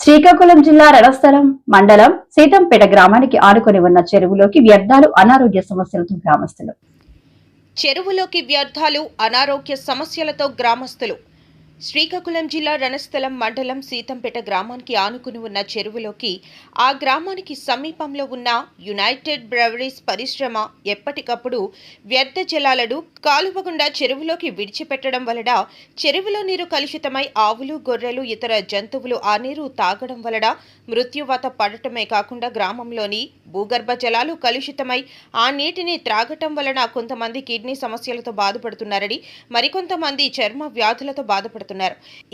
శ్రీకాకుళం జిల్లా రణస్థలం మండలం సీతంపేట గ్రామానికి ఆనుకొని ఉన్న చెరువులోకి వ్యర్థాలు అనారోగ్య సమస్యలతో గ్రామస్తులు. చెరువులోకి వ్యర్థాలు అనారోగ్య సమస్యలతో గ్రామస్తులు శ్రీకాకుళం జిల్లా రణస్థలం మండలం సీతంపేట గ్రామానికి ఆనుకుని ఉన్న చెరువులోకి ఆ గ్రామానికి సమీపంలో ఉన్న యునైటెడ్ బ్రెవరీస్ పరిశ్రమ ఎప్పటికప్పుడు వ్యర్థ జలాలను కాలువకుండా చెరువులోకి విడిచిపెట్టడం వలన చెరువులో నీరు కలుషితమై ఆవులు గొర్రెలు ఇతర జంతువులు ఆ నీరు తాగడం వలన మృత్యువాత పడటమే కాకుండా గ్రామంలోని భూగర్భ జలాలు కలుషితమై ఆ నీటిని త్రాగటం వలన కొంతమంది కిడ్నీ సమస్యలతో బాధపడుతున్నారని మరికొంతమంది చర్మ వ్యాధులతో బాధపడుతున్నారు.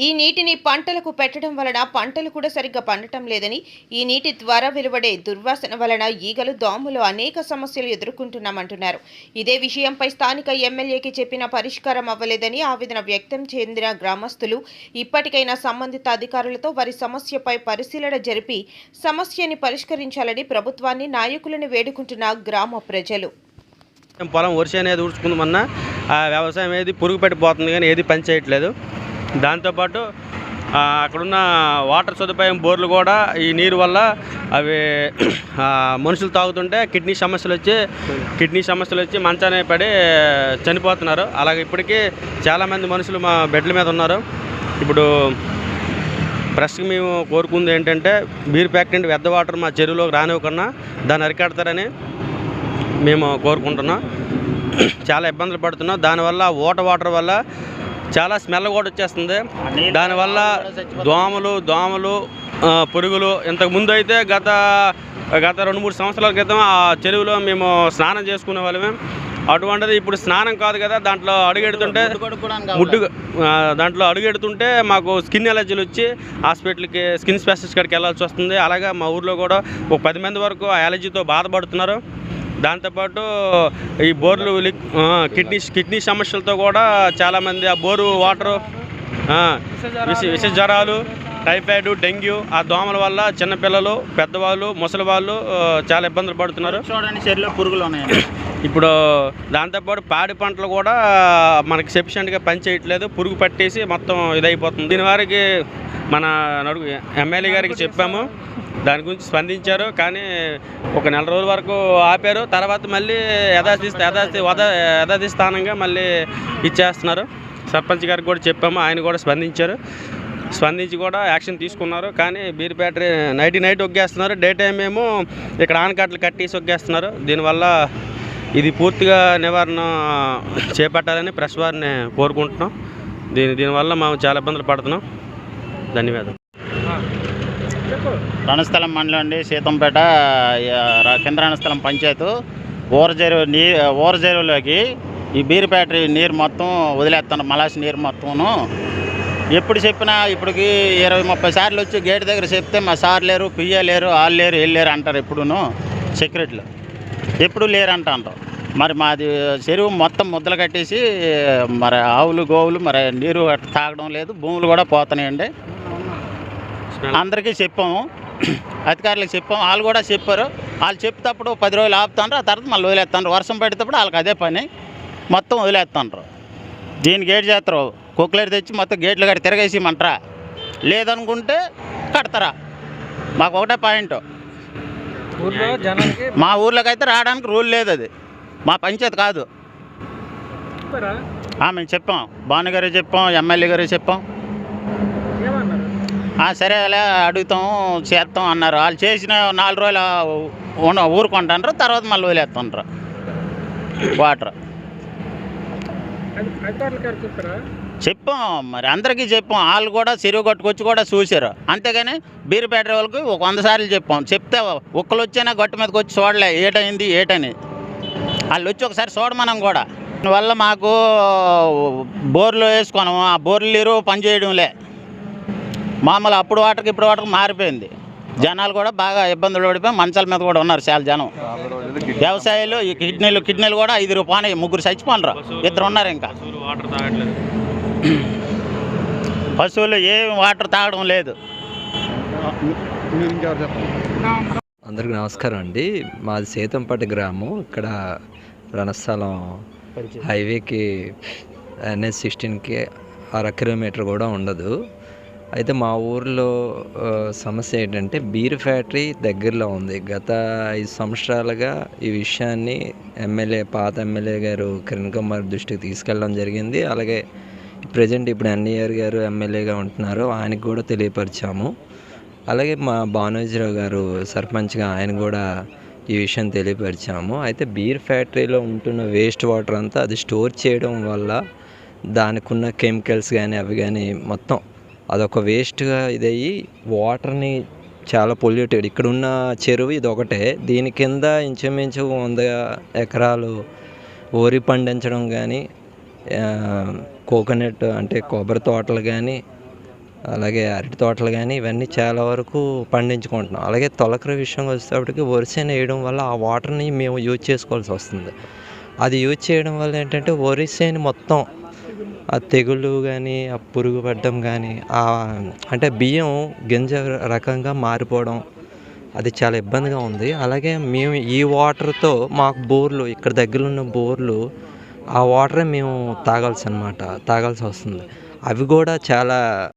ఈ నీటిని పంటలకు పెట్టడం వలన పంటలు కూడా సరిగ్గా పండటం లేదని ఈ నీటి ద్వారా వెలువడే దుర్వాసన వలన ఈగలు దోమలు అనేక సమస్యలు ఎదుర్కొంటున్నామంటున్నారు. ఇదే విషయంపై స్థానిక ఎమ్మెల్యేకి చెప్పిన పరిష్కారం అవ్వలేదని ఆవేదన వ్యక్తం చెందిన గ్రామస్తులు ఇప్పటికైనా సంబంధిత అధికారులతో వారి సమస్యపై పరిశీలన జరిపి సమస్యని పరిష్కరించాలని ప్రభుత్వాన్ని నాయకులను వేడుకుంటున్న గ్రామ ప్రజలు. పొలం వరుస అనేది ఊడ్చుకుందామన్నా వ్యవసాయం ఏది పురుగు పెట్టిపోతుంది కానీ ఏది పని చేయట్లేదు. దాంతోపాటు అక్కడున్న వాటర్ సదుపాయం బోర్లు కూడా ఈ నీరు వల్ల అవి మనుషులు తాగుతుంటే కిడ్నీ సమస్యలు వచ్చి కిడ్నీ సమస్యలు వచ్చి మంచానే పడి చనిపోతున్నారు. అలాగే ఇప్పటికీ చాలామంది మనుషులు మా బెడ్ల మీద ఉన్నారు. ఇప్పుడు ప్రస్తుతం మేము కోరుకుంది ఏంటంటే బీర్ ఫ్యాక్టరీ నుండి వాటర్ మా చెరువులోకి రానివ్వకుండా దాన్ని అరికడతారని మేము కోరుకుంటున్నాం. చాలా ఇబ్బందులు పడుతున్నాం. దానివల్ల ఓట వాటర్ వల్ల చాలా స్మెల్ కూడా వచ్చేస్తుంది. దానివల్ల దోమలు దోమలు పురుగులు ఇంతకు ముందు అయితే గత గత రెండు మూడు సంవత్సరాల క్రితం ఆ చెరువులో మేము స్నానం చేసుకునే వాళ్ళమే. అటువంటిది ఇప్పుడు స్నానం కాదు కదా దాంట్లో అడుగెడుతుంటే ముడ్డు దాంట్లో అడుగెడుతుంటే మాకు స్కిన్ ఎలర్జీలు వచ్చి హాస్పిటల్కి స్కిన్ స్పెషలిస్ట్ కాడికి వెళ్ళాల్సి వస్తుంది. అలాగే మా ఊర్లో కూడా ఒక పది మంది వరకు ఆ ఎలర్జీతో బాధపడుతున్నారు. దాంతోపాటు ఈ బోర్లు లిక్ కిడ్నీ కిడ్నీ సమస్యలతో కూడా చాలామంది ఆ బోరు వాటరు విష విష జ్వరాలు టైఫాయిడ్ డెంగ్యూ ఆ దోమల వల్ల చిన్నపిల్లలు పెద్దవాళ్ళు ముసలి వాళ్ళు చాలా ఇబ్బందులు పడుతున్నారు. చూడండి పురుగులు ఉన్నాయి ఇప్పుడు దాంతోపాటు పాడి పంటలు కూడా మనకి సఫిషియెంట్గా పని చేయట్లేదు పురుగు పట్టేసి మొత్తం ఇదైపోతుంది. దీని వారికి మన నడుగు ఎమ్మెల్యే గారికి చెప్పాము. దాని గురించి స్పందించారు. కానీ ఒక నెల రోజుల వరకు ఆపారు. తర్వాత మళ్ళీ యథాస్థి యథాస్థి యథాస్థి స్థానంగా మళ్ళీ ఇచ్చేస్తున్నారు. సర్పంచ్ గారికి కూడా చెప్పాము. ఆయన కూడా స్పందించారు. స్పందించి కూడా యాక్షన్ తీసుకున్నారు. కానీ బీర్ బ్యాటరీ నైట్ నైట్ ఒగ్గేస్తున్నారు. డే టైం ఏమో ఇక్కడ ఆనకట్లు కట్టేసి ఒగ్గేస్తున్నారు. దీనివల్ల ఇది పూర్తిగా నివారణ చేపట్టాలని ప్రెస్ వారిని కోరుకుంటున్నాం. దీని దీనివల్ల మేము చాలా ఇబ్బందులు పడుతున్నాం. ధన్యవాదాలు. రణస్థలం మండలం అండి సీతంపేట కింద రణస్థలం పంచాయతీ. ఊరజెరు నీ ఊరజెరువులోకి ఈ బీర్ నీరు మొత్తం వదిలేస్తాను మలాసి నీరు మొత్తమును. ఎప్పుడు చెప్పినా ఇప్పటికి ఇరవై ముప్పై సార్లు వచ్చి గేట్ దగ్గర చెప్తే మా సార్ లేరు పియ్య లేరు వాళ్ళు లేరు వీళ్ళు లేరు అంటారు ఎప్పుడూ సెక్యూరిటీలు. ఎప్పుడు లేరు అంటాం మరి మాది చెరువు మొత్తం ముద్దలు కట్టేసి మరి ఆవులు గోవులు మరి నీరు తాగడం లేదు భూములు కూడా పోతున్నాయండి. అందరికీ చెప్పాము. అధికారులకు చెప్పాము. వాళ్ళు కూడా చెప్పారు. వాళ్ళు చెప్తేప్పుడు పది రోజులు ఆపుతాండ్రు. ఆ తర్వాత మళ్ళీ వదిలేస్తాండ్రు. వర్షం పడేటప్పుడు వాళ్ళకి అదే పని. మొత్తం వదిలేస్తాండ్రు. దీనికి గేట్ చేస్తారు? కుక్కలేరు తెచ్చి మొత్తం గేట్లు కట్టి తిరగేసిమంటారా. లేదనుకుంటే కడతారా. మాకు ఒకటే పాయింట్. మా ఊర్లోకి అయితే రావడానికి రూల్ లేదు అది. మా పంచాయతీ కాదు. మేము చెప్పాం. భానుగారు చెప్పాం ఎమ్మెల్యే గారు చెప్పాం. సరే అలా అడుగుతాం చేస్తాం అన్నారు. వాళ్ళు చేసిన నాలుగు రోజులు ఉన్న ఊరుకుంటాండ్రు తర్వాత మళ్ళీ వదిలేస్తుండ్రు. వాటర్. చెప్పాం మరి అందరికీ చెప్పాం. వాళ్ళు కూడా చెరువు కట్టుకొచ్చి కూడా చూశారు. అంతేగాని బీరుపేట వాళ్ళకి ఒక వంద సార్లు చెప్పాం. చెప్తే ఒక్కరు వచ్చినా గట్టు మీదకి వచ్చి చూడలే ఏటైంది ఏటని. వాళ్ళు వచ్చి ఒకసారి చూడమనం కూడా. వల్ల మాకు బోర్లు వేసుకున్నాము ఆ బోర్లు నీరు పనిచేయడంలే మామూలు అప్పుడు వాటర్కి ఇప్పుడు వాటర్కి మారిపోయింది. జనాలు కూడా బాగా ఇబ్బందులు పడిపోయి మంచాల మీద కూడా ఉన్నారు చాలా జనం. వ్యవసాయాలు ఈ కిడ్నీలు కిడ్నీలు కూడా ఐదు రూపాయలు ముగ్గురు చచ్చిపోనరు ఇద్దరు ఉన్నారు ఇంకా. పశువులు వాటర్ తాగట్లేదు పశువులు ఏం వాటర్ తాగడం లేదు. అందరికీ నమస్కారం అండి. మాది సేతంపట్టి గ్రామం. ఇక్కడ రణస్థలం హైవేకి ఎన్ఎస్ సిక్స్టీన్కి అర కిలోమీటర్ కూడా ఉండదు. అయితే మా ఊర్లో సమస్య ఏంటంటే బీర్ ఫ్యాక్టరీ దగ్గరలో ఉంది. గత ఐదు సంవత్సరాలుగా ఈ విషయాన్ని ఎమ్మెల్యే పాత ఎమ్మెల్యే గారు కిరణ్ కుమార్ దృష్టికి తీసుకెళ్ళడం జరిగింది. అలాగే ప్రజెంట్ ఇప్పుడు ఎన్ఈఆర్ గారు ఎమ్మెల్యేగా ఉంటున్నారు ఆయనకు కూడా తెలియపరిచాము. అలాగే మా భానోజీరావు గారు సర్పంచ్గా ఆయన కూడా ఈ విషయం తెలియపరిచాము. అయితే బీర్ ఫ్యాక్టరీలో ఉంటున్న వేస్ట్ వాటర్ అంతా అది స్టోర్ చేయడం వల్ల దానికి ఉన్న కెమికల్స్ కానీ అవి కానీ మొత్తం అదొక వేస్ట్గా ఇదయ్యి వాటర్ని చాలా పొల్యూటెడ్. ఇక్కడ ఉన్న చెరువు ఇది ఒకటే దీని కింద ఇంచుమించు వంద ఎకరాలు వరి పండించడం కానీ కోకోనట్ అంటే కొబ్బరి తోటలు కానీ అలాగే అరటి తోటలు కానీ ఇవన్నీ చాలా వరకు పండించుకుంటున్నాం. అలాగే తొలకరి విషయం వచ్చేటప్పటికి వరిసేన వేయడం వల్ల ఆ వాటర్ని మేము యూజ్ చేసుకోవాల్సి వస్తుంది. అది యూజ్ చేయడం వల్ల ఏంటంటే వరిసేని మొత్తం ఆ తెగులు కానీ ఆ పురుగు పడ్డం కానీ ఆ అంటే బియ్యం గింజ రకంగా మారిపోవడం అది చాలా ఇబ్బందిగా ఉంది. అలాగే మేము ఈ వాటర్తో మాకు బోర్లు ఇక్కడ దగ్గర ఉన్న బోర్లు ఆ వాటరే మేము తాగాల్సి అనమాట తాగాల్సి వస్తుంది. అవి కూడా చాలా